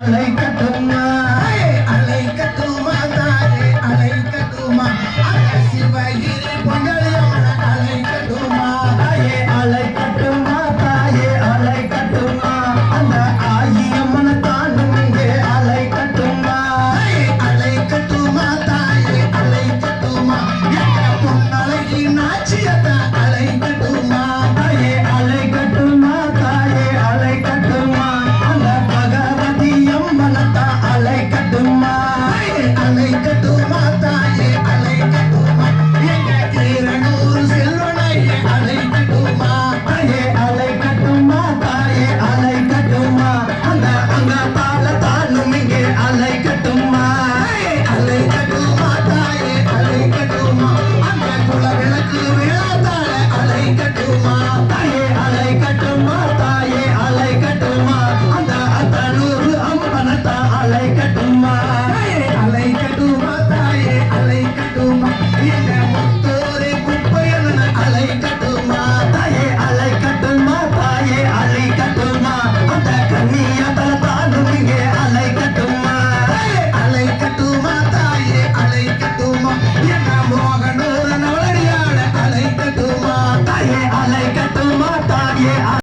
அலைக்கட்டுமா? தாரே அலைக்கட்டுமா சிவையே